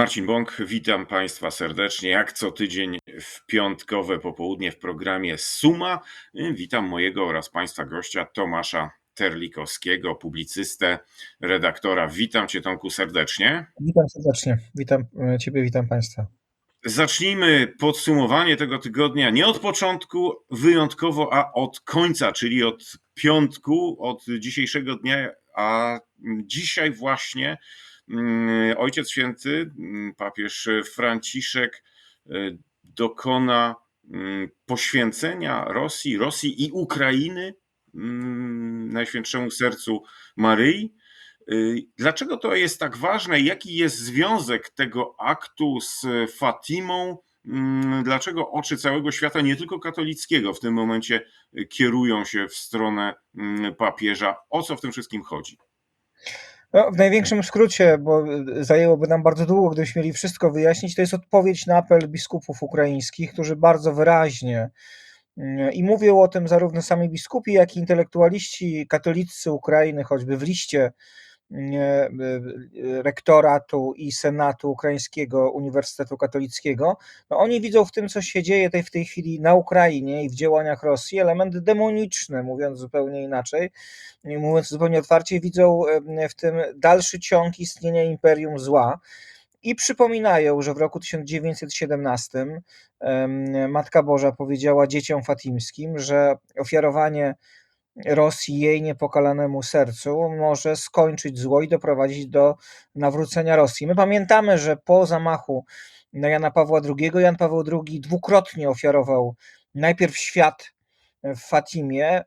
Marcin Bąk, witam Państwa serdecznie. Jak co tydzień w piątkowe popołudnie w programie Suma. Witam mojego oraz Państwa gościa Tomasza Terlikowskiego, publicystę, redaktora. Witam Cię, Tomku, serdecznie. Witam serdecznie. Witam e, Ciebie, witam Państwa. Zacznijmy podsumowanie tego tygodnia nie od początku wyjątkowo, a od końca, czyli od piątku, od dzisiejszego dnia, a dzisiaj właśnie Ojciec Święty, mm, papież Franciszek y, dokona mm, poświęcenia Rosji, Rosji i Ukrainy Najświętszemu Sercu Maryi. Y, dlaczego to jest tak ważne? Jaki jest związek tego aktu z Fatimą? Dlaczego oczy całego świata, nie tylko katolickiego, w tym momencie kierują się w stronę papieża? O co w tym wszystkim chodzi? No, w największym skrócie, bo zajęłoby nam bardzo długo, gdybyśmy mieli wszystko wyjaśnić, to jest odpowiedź na apel biskupów ukraińskich, którzy bardzo wyraźnie mm, i mówią o tym zarówno sami biskupi, jak i intelektualiści katolicy Ukrainy, choćby w liście rektoratu i senatu ukraińskiego Uniwersytetu Katolickiego, no oni widzą w tym, co się dzieje tej, w tej chwili na Ukrainie i w działaniach Rosji, element demoniczny, mówiąc zupełnie inaczej, mówiąc zupełnie otwarcie, widzą w tym dalszy ciąg istnienia imperium zła. I przypominają, że w roku 1917 Matka Boża powiedziała dzieciom fatimskim, że ofiarowanie Rosji, jej niepokalanemu sercu, może skończyć zło i doprowadzić do nawrócenia Rosji. My pamiętamy, że po zamachu na Jana Pawła II, Jan Paweł II dwukrotnie ofiarował najpierw świat w Fatimie,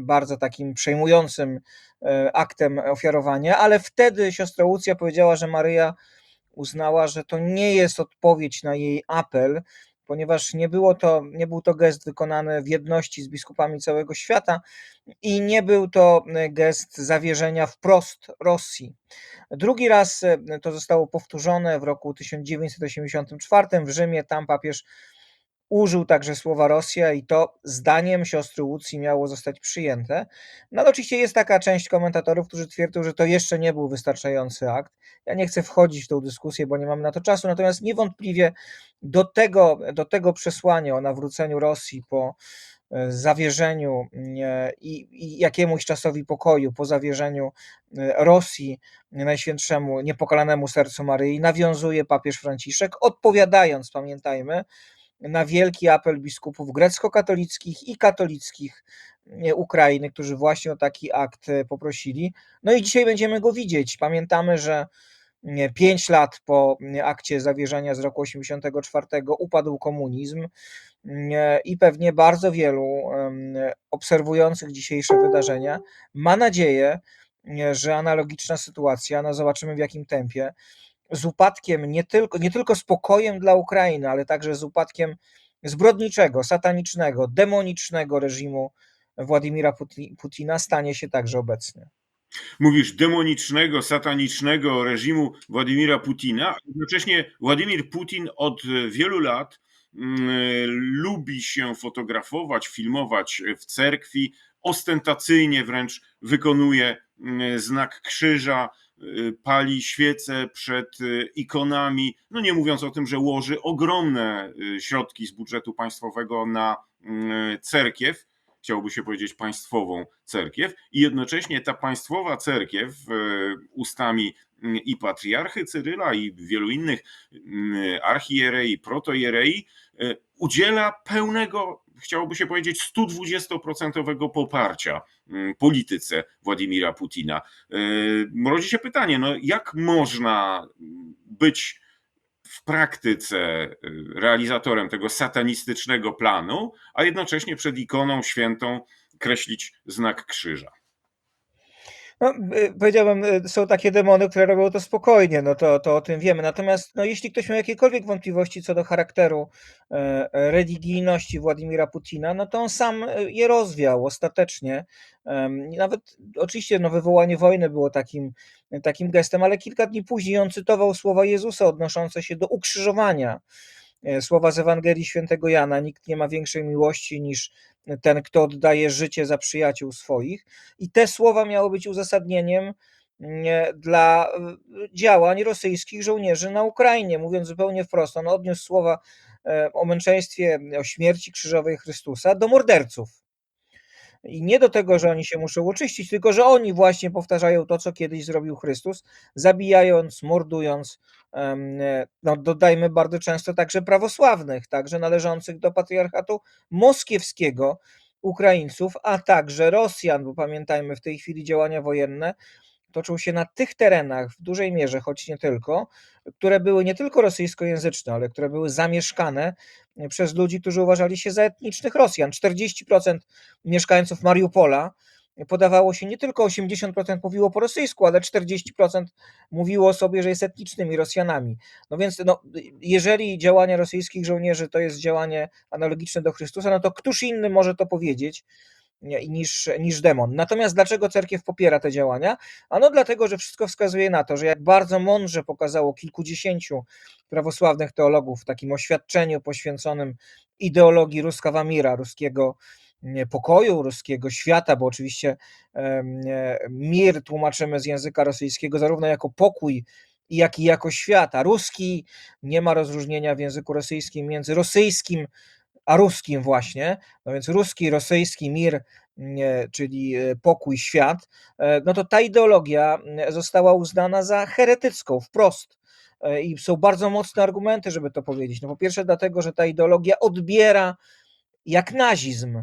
bardzo takim przejmującym e, aktem ofiarowania, ale wtedy siostra Łucja powiedziała, że Maryja uznała, że to nie jest odpowiedź na jej apel, ponieważ nie, było to, nie był to gest wykonany w jedności z biskupami całego świata i nie był to gest zawierzenia wprost Rosji. Drugi raz e, to zostało powtórzone w roku 1984 w Rzymie. Tam papież Użył także słowa Rosja i to zdaniem siostry Łucji miało zostać przyjęte. No ale oczywiście jest taka część komentatorów, którzy twierdzą, że to jeszcze nie był wystarczający akt. Ja nie chcę wchodzić w tą dyskusję, bo nie mamy na to czasu, natomiast niewątpliwie do tego, do tego przesłania o nawróceniu Rosji po e, zawierzeniu i, i jakiemuś czasowi pokoju, po zawierzeniu e, Rosji Najświętszemu, niepokalanemu sercu Maryi, nawiązuje papież Franciszek, odpowiadając, pamiętajmy, na wielki apel biskupów grecko-katolickich i katolickich e, Ukrainy, którzy właśnie o taki akt e, poprosili. No i dzisiaj będziemy go widzieć. Pamiętamy, że pięć lat po akcie zawierzenia z roku 84 upadł komunizm i pewnie bardzo wielu obserwujących dzisiejsze wydarzenia ma nadzieję, że analogiczna sytuacja, no zobaczymy w jakim tempie, z upadkiem nie tylko, nie tylko spokojem dla Ukrainy, ale także z upadkiem zbrodniczego, satanicznego, demonicznego reżimu Władimira Putina stanie się także obecny. Mówisz demonicznego, satanicznego reżimu Władimira Putina, jednocześnie Władimir Putin od wielu lat mm, lubi się fotografować, filmować w cerkwi, ostentacyjnie wręcz wykonuje mm, znak krzyża, pali świece przed y, ikonami, no nie mówiąc o tym, że łoży ogromne y, środki z budżetu państwowego na cerkiew, chciałoby się powiedzieć państwową cerkiew i jednocześnie ta państwowa cerkiew ustami i patriarchy Cyryla i wielu innych archierei, protojerei udziela pełnego chciałoby się powiedzieć, 120% poparcia mm, polityce Władimira Putina. E, rodzi się pytanie, no jak można być w praktyce e, realizatorem tego satanistycznego planu, a jednocześnie przed ikoną świętą kreślić znak krzyża? No, y, powiedziałbym, y, są takie demony, które robią to spokojnie, no to, to o tym wiemy. Natomiast no, jeśli ktoś miał jakiekolwiek wątpliwości co do charakteru e, religijności Władimira Putina, no to on sam e, je rozwiał ostatecznie. Nawet oczywiście no, wywołanie wojny było takim, takim gestem, ale kilka dni później on cytował słowa Jezusa odnoszące się do ukrzyżowania. E, słowa z Ewangelii Świętego Jana: Nikt nie ma większej miłości niż ten, kto oddaje życie za przyjaciół swoich. I te słowa miały być uzasadnieniem nie, dla y, działań rosyjskich żołnierzy na Ukrainie. Mówiąc zupełnie wprost, on odniósł słowa e, o męczeństwie, o śmierci krzyżowej Chrystusa do morderców. I nie do tego, że oni się muszą oczyścić, tylko że oni właśnie powtarzają to, co kiedyś zrobił Chrystus, zabijając, mordując, e, no dodajmy bardzo często także prawosławnych, także należących do patriarchatu moskiewskiego, Ukraińców, a także Rosjan, bo pamiętajmy, w tej chwili działania wojenne toczą się na tych terenach w dużej mierze, choć nie tylko, które były nie tylko rosyjskojęzyczne, ale które były zamieszkane przez ludzi, którzy uważali się za etnicznych Rosjan. 40% mieszkańców Mariupola podawało się nie tylko 80% mówiło po rosyjsku, ale 40% mówiło o sobie, że jest etnicznymi Rosjanami. No więc no, jeżeli działania rosyjskich żołnierzy to jest działanie analogiczne do Chrystusa, no to któż inny może to powiedzieć? niż, niż demon. Natomiast dlaczego cerkiew popiera te działania? Ano dlatego, że wszystko wskazuje na to, że jak bardzo mądrze pokazało kilkudziesięciu prawosławnych teologów w takim oświadczeniu poświęconym ideologii Ruskawa Mira, ruskiego pokoju, ruskiego świata, bo oczywiście e, mir tłumaczymy z języka rosyjskiego zarówno jako pokój, jak i jako świat, a ruski nie ma rozróżnienia w języku rosyjskim między rosyjskim a ruskim właśnie, no więc ruski, rosyjski mir, czyli e, pokój, świat, e, no to ta ideologia mm, została uznana za heretycką wprost. E, I są bardzo mocne argumenty, żeby to powiedzieć. No po pierwsze, dlatego, że ta ideologia odbiera jak nazizm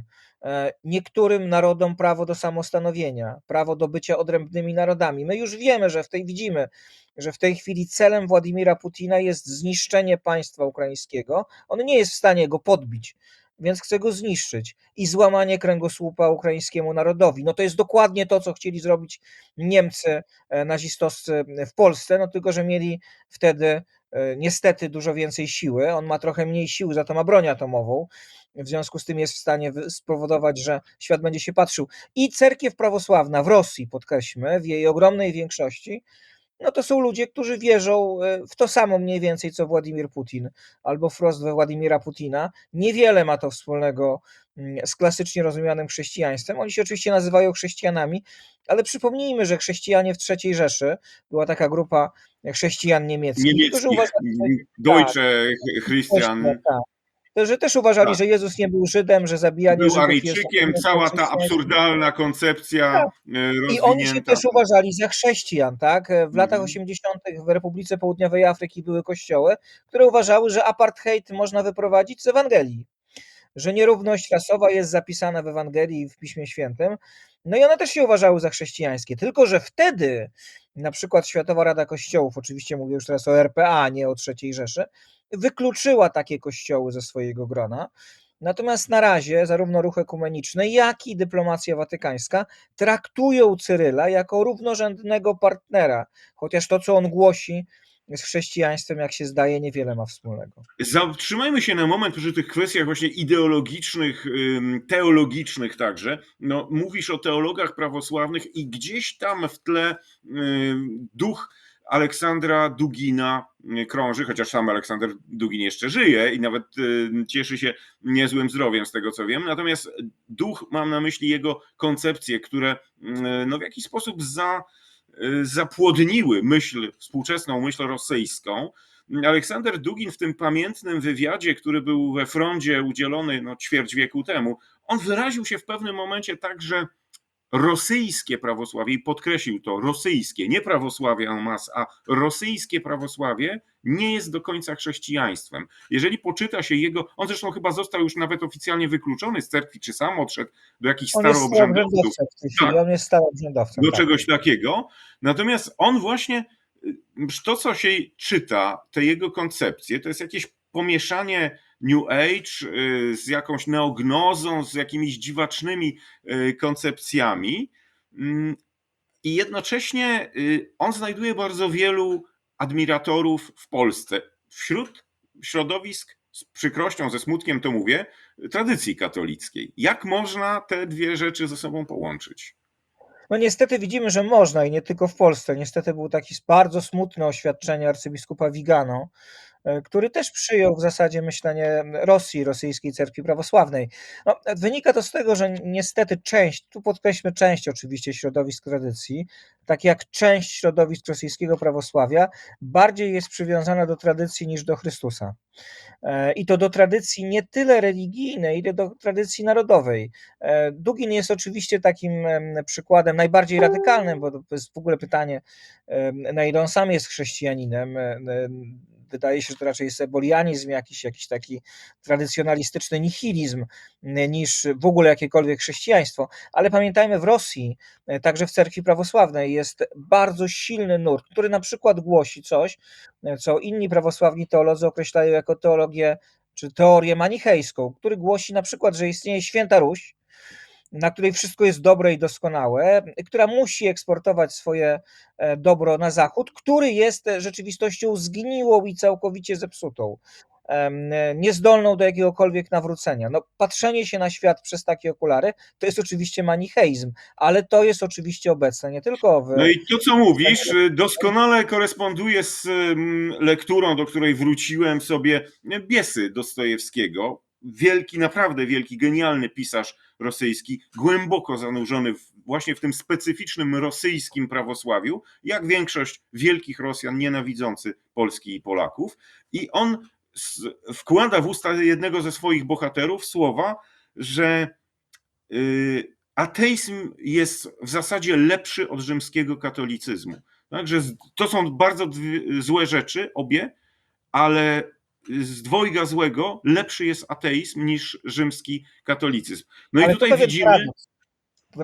niektórym narodom prawo do samostanowienia, prawo do bycia odrębnymi narodami. My już wiemy, że w tej widzimy, że w tej chwili celem Władimira Putina jest zniszczenie państwa ukraińskiego. On nie jest w stanie go podbić, więc chce go zniszczyć i złamanie kręgosłupa ukraińskiemu narodowi. No to jest dokładnie to, co chcieli zrobić Niemcy nazistowscy w Polsce, no tylko, że mieli wtedy niestety dużo więcej siły. On ma trochę mniej siły, za to ma broń atomową. W związku z tym jest w stanie spowodować, że świat będzie się patrzył. I cerkiew prawosławna w Rosji, podkreślmy, w jej ogromnej większości, no to są ludzie, którzy wierzą w to samo mniej więcej co Władimir Putin albo wprost we Władimira Putina. Niewiele ma to wspólnego z klasycznie rozumianym chrześcijaństwem. Oni się oczywiście nazywają chrześcijanami, ale przypomnijmy, że chrześcijanie w III Rzeszy była taka grupa chrześcijan niemieckich, Niemieckich, którzy uważali, że, Deutsche Christian. tak, że też uważali, Tak. że Jezus nie był Żydem, że zabijanie Był Żydów jest Aryjczykiem, cała ta absurdalna koncepcja Tak. e, I oni się też uważali za chrześcijan, tak? W latach Mhm. 80. w Republice Południowej Afryki były kościoły, które uważały, że apartheid można wyprowadzić z Ewangelii, że nierówność rasowa jest zapisana w Ewangelii i w Piśmie Świętym. No i one też się uważały za chrześcijańskie, tylko że wtedy na przykład Światowa Rada Kościołów, oczywiście mówię już teraz o RPA, nie o III Rzeszy, wykluczyła takie kościoły ze swojego grona. Natomiast na razie zarówno ruch ekumeniczny, jak i dyplomacja watykańska traktują Cyryla jako równorzędnego partnera, chociaż to, co on głosi z chrześcijaństwem, jak się zdaje, niewiele ma wspólnego. Zatrzymajmy się na moment przy tych kwestiach właśnie ideologicznych, teologicznych także. No, mówisz o teologach prawosławnych i gdzieś tam w tle duch Aleksandra Dugina krąży, chociaż sam Aleksander Dugin jeszcze żyje i nawet y, cieszy się niezłym zdrowiem, z tego co wiem. Natomiast duch, mam na myśli jego koncepcje, które y, no, w jakiś sposób za, y, zapłodniły myśl, współczesną myśl rosyjską. Aleksander Dugin w tym pamiętnym wywiadzie, który był we frondzie udzielony no, ćwierć wieku temu, on wyraził się w pewnym momencie tak, że rosyjskie prawosławie, i podkreślił to, rosyjskie, nie prawosławie en masse, a rosyjskie prawosławie nie jest do końca chrześcijaństwem. Jeżeli poczyta się jego, on zresztą chyba został już nawet oficjalnie wykluczony z cerkwi, czy sam odszedł do jakichś staroobrzędowców, Tak. on jest staroobrzędowcem. do tak. czegoś takiego. Natomiast on właśnie, y, to co się czyta, te jego koncepcje, to jest jakieś pomieszanie New Age y, z jakąś neognozą, z jakimiś dziwacznymi y, koncepcjami. Mm, I jednocześnie y, on znajduje bardzo wielu admiratorów w Polsce. Wśród środowisk, z przykrością, ze smutkiem to mówię, tradycji katolickiej. Jak można te dwie rzeczy ze sobą połączyć? No niestety widzimy, że można i nie tylko w Polsce. Niestety było takie bardzo smutne oświadczenie arcybiskupa Vigano, który też przyjął w zasadzie myślenie Rosji, rosyjskiej cerkwi prawosławnej. No, wynika to z tego, że niestety część, tu podkreślmy część oczywiście środowisk tradycji, tak jak część środowisk rosyjskiego prawosławia, bardziej jest przywiązana do tradycji niż do Chrystusa. E, I to do tradycji nie tyle religijnej, ile do tradycji narodowej. E, Dugin jest oczywiście takim em, przykładem najbardziej radykalnym, bo to jest w ogóle pytanie, na ile on sam jest chrześcijaninem. Wydaje się, że to raczej jest ebolianizm, jakiś, jakiś taki tradycjonalistyczny nihilizm, niż w ogóle jakiekolwiek chrześcijaństwo. Ale pamiętajmy, w Rosji, e, także w cerkwi prawosławnej, jest bardzo silny nurt, który na przykład głosi coś, e, co inni prawosławni teolodzy określają jako teologię czy teorię manichejską, który głosi na przykład, że istnieje święta Ruś, na której wszystko jest dobre i doskonałe, która musi eksportować swoje e, dobro na zachód, który jest e, rzeczywistością zgniłą i całkowicie zepsutą, e, niezdolną do jakiegokolwiek nawrócenia. No, patrzenie się na świat przez takie okulary to jest oczywiście manicheizm, ale to jest oczywiście obecne nie tylko w. No i to, co mówisz, y, doskonale koresponduje z mm, lekturą, do której wróciłem sobie Biesy Dostojewskiego. Wielki, naprawdę wielki, genialny pisarz rosyjski, głęboko zanurzony właśnie w tym specyficznym rosyjskim prawosławiu, jak większość wielkich Rosjan nienawidzący Polski i Polaków. I on wkłada w usta jednego ze swoich bohaterów słowa, że y, ateizm jest w zasadzie lepszy od rzymskiego katolicyzmu. Także to są bardzo złe rzeczy, obie, ale z dwojga złego lepszy jest ateizm niż rzymski katolicyzm. No Ale i tutaj widzimy. paradoks.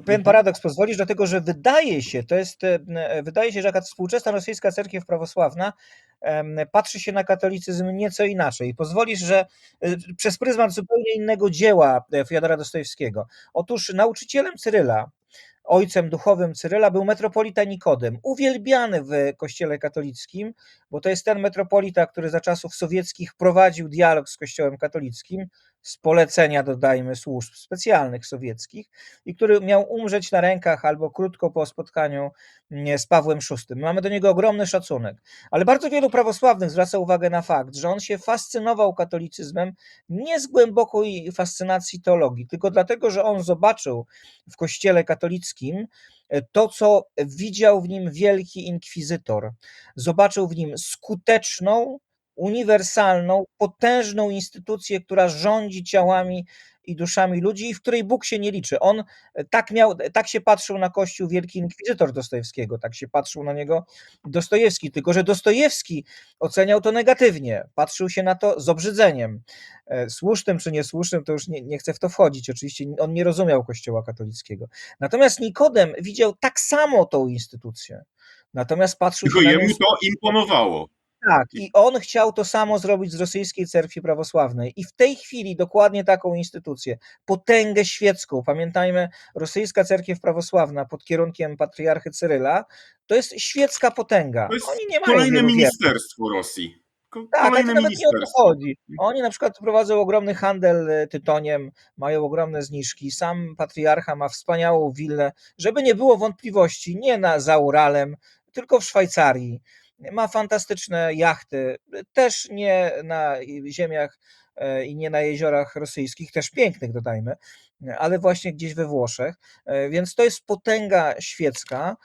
Pewien paradoks pozwolisz, dlatego że wydaje się, to jest, e, wydaje się, że jaka współczesna rosyjska cerkiew prawosławna patrzy się na katolicyzm nieco inaczej. Pozwolisz, że e, przez pryzmat zupełnie innego dzieła e, Fiodora Dostojewskiego. Otóż nauczycielem Cyryla, ojcem duchowym Cyryla był metropolita Nikodem, uwielbiany w kościele katolickim, bo to jest ten metropolita, który za czasów sowieckich prowadził dialog z kościołem katolickim, z polecenia dodajmy służb specjalnych sowieckich i który miał umrzeć na rękach albo krótko po spotkaniu z Pawłem VI. Mamy do niego ogromny szacunek, ale bardzo wielu prawosławnych zwraca uwagę na fakt, że on się fascynował katolicyzmem nie z głębokiej fascynacji teologii, tylko dlatego, że on zobaczył w kościele katolickim e, to, co widział w nim wielki inkwizytor. Zobaczył w nim skuteczną, uniwersalną, potężną instytucję, która rządzi ciałami i duszami ludzi i w której Bóg się nie liczy. On e, tak miał, tak się patrzył na Kościół wielki inkwizytor Dostojewskiego, tak się patrzył na niego Dostojewski, tylko że Dostojewski oceniał to negatywnie, patrzył się na to z obrzydzeniem. E, Słusznym czy niesłusznym, to już nie, nie chcę w to wchodzić. Oczywiście on nie rozumiał Kościoła katolickiego. Natomiast Nikodem widział tak samo tą instytucję. Natomiast patrzył Tylko jemu to imponowało. Tak, i on chciał to samo zrobić z rosyjskiej cerkwi prawosławnej. I w tej chwili dokładnie taką instytucję, potęgę świecką, pamiętajmy, rosyjska cerkiew prawosławna pod kierunkiem patriarchy Cyryla, to jest świecka potęga. To jest Oni nie mają kolejne wiernych. ministerstwo Rosji. Tak, ale to nawet nie o to chodzi. Oni na przykład prowadzą ogromny handel e, tytoniem, mają ogromne zniżki. Sam patriarcha ma wspaniałą willę, żeby nie było wątpliwości, nie na za Uralem, tylko w Szwajcarii. Ma fantastyczne jachty, też nie na ziemiach e, i nie na jeziorach rosyjskich, też pięknych dodajmy, ale właśnie gdzieś we Włoszech. E, Więc to jest potęga świecka,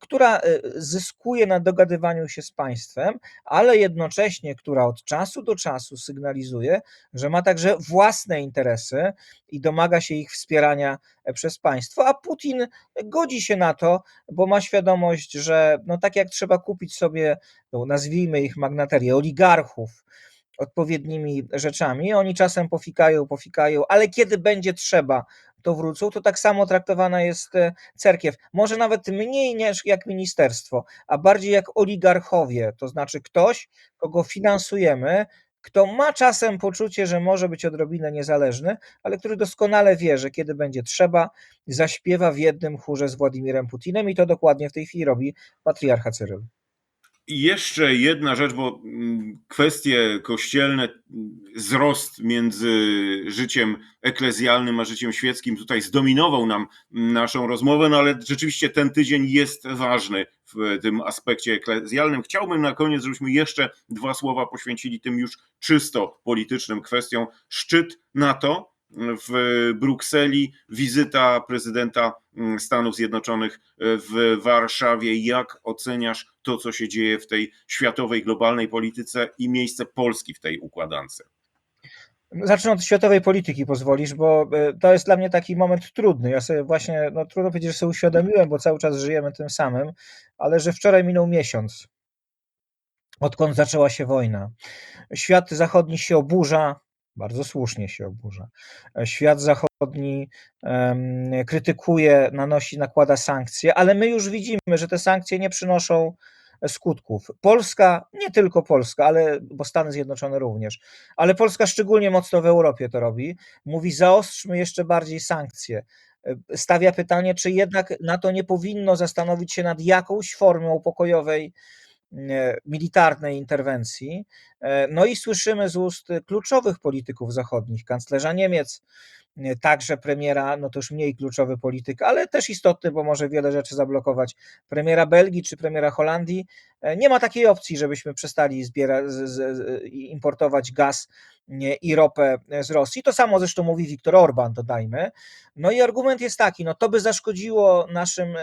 która e, zyskuje na dogadywaniu się z państwem, ale jednocześnie, która od czasu do czasu sygnalizuje, że ma także własne interesy i domaga się ich wspierania e, przez państwo, a Putin godzi się na to, bo ma świadomość, że no tak jak trzeba kupić sobie, no nazwijmy ich magnaterię, oligarchów, odpowiednimi rzeczami. Oni czasem pofikają, pofikają, ale kiedy będzie trzeba, to wrócą. To tak samo traktowana jest e, cerkiew. Może nawet mniej niż jak ministerstwo, a bardziej jak oligarchowie, to znaczy ktoś, kogo finansujemy, kto ma czasem poczucie, że może być odrobinę niezależny, ale który doskonale wie, że kiedy będzie trzeba, zaśpiewa w jednym chórze z Władimirem Putinem i to dokładnie w tej chwili robi patriarcha Cyryl. Jeszcze jedna rzecz, bo mm, kwestie kościelne mm, wzrost między życiem eklezjalnym a życiem świeckim tutaj zdominował nam naszą rozmowę, no ale rzeczywiście ten tydzień jest ważny w tym aspekcie eklezjalnym. Chciałbym na koniec, żebyśmy jeszcze dwa słowa poświęcili tym już czysto politycznym kwestiom. Szczyt NATO w Brukseli, wizyta prezydenta Stanów Zjednoczonych w Warszawie. Jak oceniasz to, co się dzieje w tej światowej, globalnej polityce i miejsce Polski w tej układance? Zacznę od światowej polityki, pozwolisz, bo e, to jest dla mnie taki moment trudny. Ja sobie właśnie, no trudno powiedzieć, że sobie uświadomiłem, bo cały czas żyjemy tym samym, ale że wczoraj minął miesiąc, odkąd zaczęła się wojna. Świat zachodni się oburza, bardzo słusznie się oburza. Świat zachodni krytykuje, nanosi, nakłada sankcje, ale my już widzimy, że te sankcje nie przynoszą skutków. Polska, nie tylko Polska, ale bo Stany Zjednoczone również, ale Polska szczególnie mocno w Europie to robi, mówi zaostrzmy jeszcze bardziej sankcje. Stawia pytanie, czy jednak NATO nie powinno zastanowić się nad jakąś formą pokojowej militarnej interwencji. No i słyszymy z ust kluczowych polityków zachodnich, kanclerza Niemiec, także premiera, no to już mniej kluczowy polityk, ale też istotny, bo może wiele rzeczy zablokować, premiera Belgii czy premiera Holandii. Nie ma takiej opcji, żebyśmy przestali zbierać, importować gaz i ropę z Rosji. To samo zresztą mówi Viktor Orban, dodajmy. No i argument jest taki, no to by zaszkodziło naszym,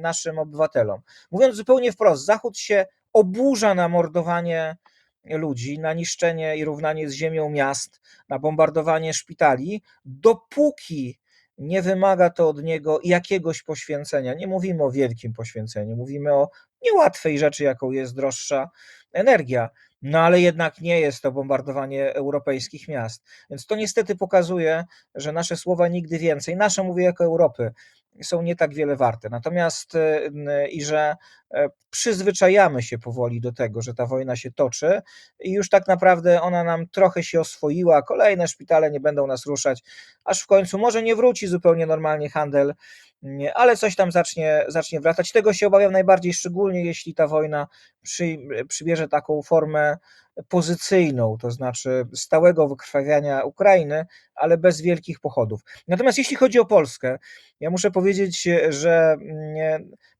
naszym obywatelom. Mówiąc zupełnie wprost, Zachód się oburza na mordowanie ludzi, na niszczenie i równanie z ziemią miast, na bombardowanie szpitali, dopóki nie wymaga to od niego jakiegoś poświęcenia. Nie mówimy o wielkim poświęceniu, mówimy o niełatwej rzeczy, jaką jest droższa energia. No ale jednak nie jest to bombardowanie europejskich miast. Więc to niestety pokazuje, że nasze słowa nigdy więcej, nasze mówię jako Europy, są nie tak wiele warte. Natomiast i że e, przyzwyczajamy się powoli do tego, że ta wojna się toczy i już tak naprawdę ona nam trochę się oswoiła. Kolejne szpitale nie będą nas ruszać, aż w końcu może nie wróci zupełnie normalnie handel, ale coś tam zacznie, zacznie wracać. Tego się obawiam najbardziej, szczególnie jeśli ta wojna przy, przybierze taką formę pozycyjną, to znaczy stałego wykrwawiania Ukrainy, ale bez wielkich pochodów. Natomiast jeśli chodzi o Polskę, ja muszę powiedzieć, że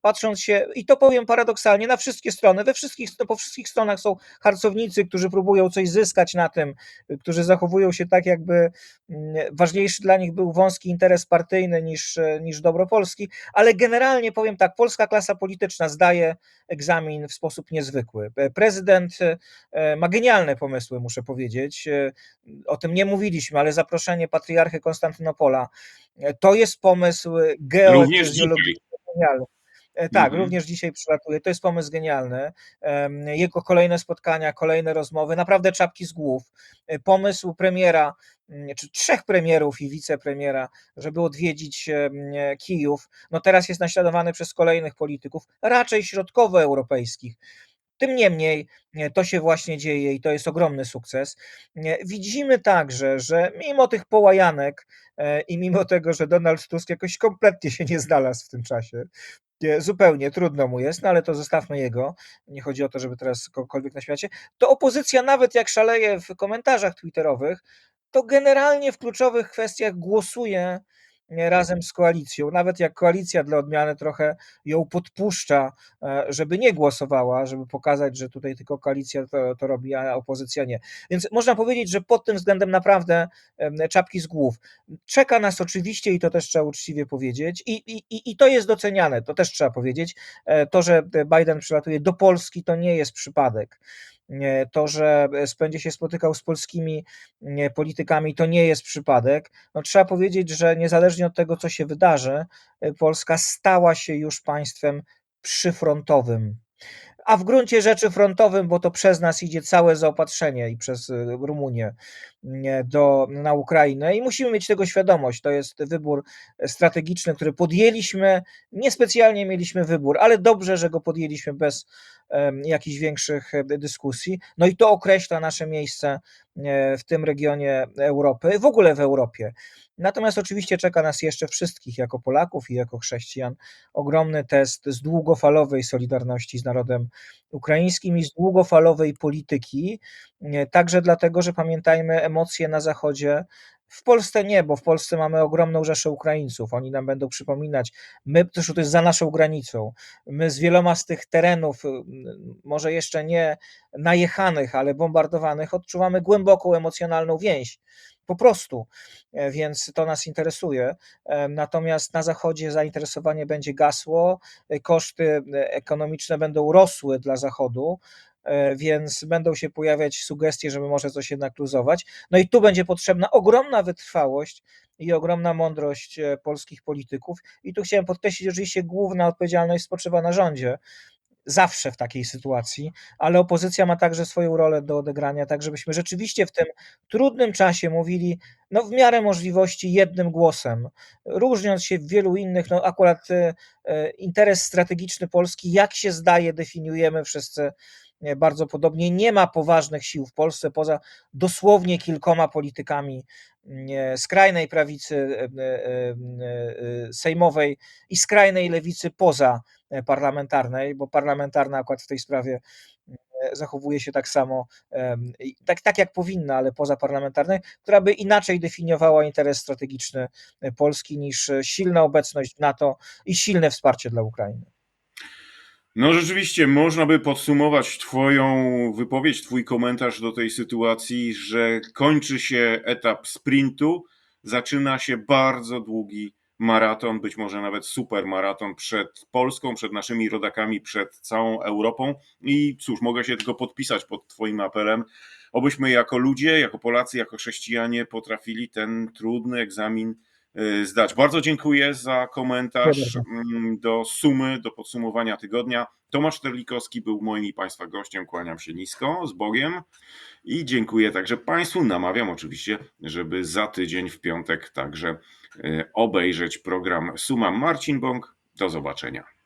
patrząc się, i to powiem paradoksalnie, na wszystkie strony, we wszystkich, po wszystkich stronach są harcownicy, którzy próbują coś zyskać na tym, którzy zachowują się tak, jakby mm, ważniejszy dla nich był wąski interes partyjny niż, niż dobro Polski, ale generalnie powiem tak, polska klasa polityczna zdaje egzamin w sposób niezwykły. Prezydent e, ma genialne pomysły, muszę powiedzieć. E, o tym nie mówiliśmy, ale zaproszenie patriarchy Konstantynopola e, to jest pomysł geoekzjologiczny. Tak, mhm. również dzisiaj przylatuje. To jest pomysł genialny. Jego kolejne spotkania, kolejne rozmowy, naprawdę czapki z głów. Pomysł premiera, mm, czy trzech premierów i wicepremiera, żeby odwiedzić Kijów, no teraz jest naśladowany przez kolejnych polityków, raczej środkowoeuropejskich. Tym niemniej to się właśnie dzieje i to jest ogromny sukces. Widzimy także, że mimo tych połajanek e, i mimo tego, że Donald Tusk jakoś kompletnie się nie znalazł w tym czasie, zupełnie trudno mu jest, no ale to zostawmy jego. Nie chodzi o to, żeby teraz kogokolwiek na świecie. To opozycja, nawet jak szaleje w komentarzach twitterowych, to generalnie w kluczowych kwestiach głosuje razem z koalicją. Nawet jak koalicja dla odmiany trochę ją podpuszcza, e, żeby nie głosowała, żeby pokazać, że tutaj tylko koalicja to, to robi, a opozycja nie. Więc można powiedzieć, że pod tym względem naprawdę czapki z głów. Czeka nas oczywiście, i to też trzeba uczciwie powiedzieć, i, i, i to jest doceniane, to też trzeba powiedzieć, e, to, że Biden przylatuje do Polski, to nie jest przypadek to, że będzie się spotykał z polskimi politykami, to nie jest przypadek. No, trzeba powiedzieć, że niezależnie od tego, co się wydarzy, Polska stała się już państwem przyfrontowym a w gruncie rzeczy frontowym, bo to przez nas idzie całe zaopatrzenie i przez Rumunię do, na Ukrainę i musimy mieć tego świadomość. To jest wybór strategiczny, który podjęliśmy. Niespecjalnie mieliśmy wybór, ale dobrze, że go podjęliśmy bez jakichś większych dyskusji. No i to określa nasze miejsce w tym regionie Europy, w ogóle w Europie. Natomiast oczywiście czeka nas jeszcze wszystkich jako Polaków i jako chrześcijan ogromny test z długofalowej solidarności z narodem ukraińskim i z długofalowej polityki, także dlatego, że pamiętajmy emocje na Zachodzie. W Polsce nie, bo w Polsce mamy ogromną rzeszę Ukraińców. Oni nam będą przypominać. My, zresztą to jest za naszą granicą. My z wieloma z tych terenów, może jeszcze nie najechanych, ale bombardowanych, odczuwamy głęboką emocjonalną więź. Po prostu, więc to nas interesuje. Natomiast na Zachodzie zainteresowanie będzie gasło, koszty ekonomiczne będą rosły dla Zachodu, więc będą się pojawiać sugestie, żeby może coś jednak luzować. No i tu będzie potrzebna ogromna wytrwałość i ogromna mądrość polskich polityków. I tu chciałem podkreślić, oczywiście główna odpowiedzialność spoczywa na rządzie. Zawsze w takiej sytuacji, ale opozycja ma także swoją rolę do odegrania, tak żebyśmy rzeczywiście w tym trudnym czasie mówili, no w miarę możliwości jednym głosem, różniąc się w wielu innych, no akurat interes strategiczny Polski, jak się zdaje, definiujemy wszyscy bardzo podobnie. Nie ma poważnych sił w Polsce poza dosłownie kilkoma politykami skrajnej prawicy sejmowej i skrajnej lewicy poza parlamentarnej, bo parlamentarna akurat w tej sprawie zachowuje się tak samo, tak, tak jak powinna, ale poza parlamentarnej, która by inaczej definiowała interes strategiczny Polski niż silna obecność w NATO i silne wsparcie dla Ukrainy. No rzeczywiście, można by podsumować Twoją wypowiedź, Twój komentarz do tej sytuacji, że kończy się etap sprintu, zaczyna się bardzo długi maraton, być może nawet super maraton przed Polską, przed naszymi rodakami, przed całą Europą. I cóż, mogę się tylko podpisać pod Twoim apelem, obyśmy jako ludzie, jako Polacy, jako chrześcijanie potrafili ten trudny egzamin zdać. Bardzo dziękuję za komentarz mm, do sumy, do podsumowania tygodnia. Tomasz Terlikowski był moim i Państwa gościem. Kłaniam się nisko, z Bogiem i dziękuję także Państwu. Namawiam oczywiście, żeby za tydzień w piątek także y, obejrzeć program Suma Marcin Bąk. Do zobaczenia.